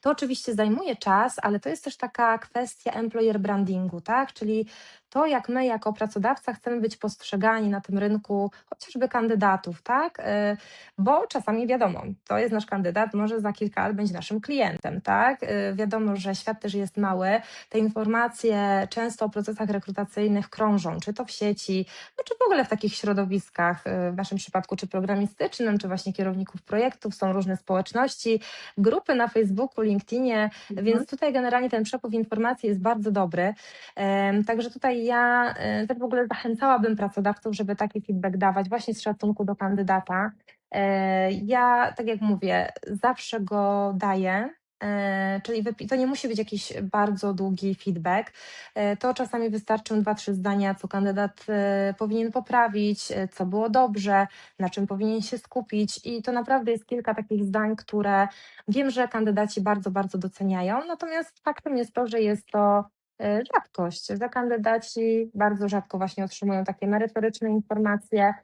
To oczywiście zajmuje czas, ale to jest też taka kwestia employer brandingu, tak? Czyli to, jak my jako pracodawca chcemy być postrzegani na tym rynku chociażby kandydatów, tak? Y, Bo czasami wiadomo, to jest nasz kandydat, może za kilka lat będzie naszym klientem, tak? Y, Wiadomo, że świat też jest mały, te informacje często o procesach rekrutacyjnych krążą, czy to w sieci, no czy w ogóle w takich środowiskach, y, w naszym przypadku czy programistycznym, czy właśnie kierowników projektów, są różne społeczności, grupy na Facebooku, LinkedInie, Mhm. więc tutaj generalnie ten przepływ informacji jest bardzo dobry. Także tutaj ja e, też w ogóle zachęcałabym pracodawców, żeby taki feedback dawać właśnie z szacunku do kandydata. E, Ja, tak jak mówię, zawsze go daję. E, Czyli to nie musi być jakiś bardzo długi feedback. E, To czasami wystarczą dwa, trzy zdania, co kandydat e, powinien poprawić, co było dobrze, na czym powinien się skupić. I to naprawdę jest kilka takich zdań, które wiem, że kandydaci bardzo, bardzo doceniają. Natomiast faktem jest to, że jest to rzadkość, że kandydaci bardzo rzadko właśnie otrzymują takie merytoryczne informacje.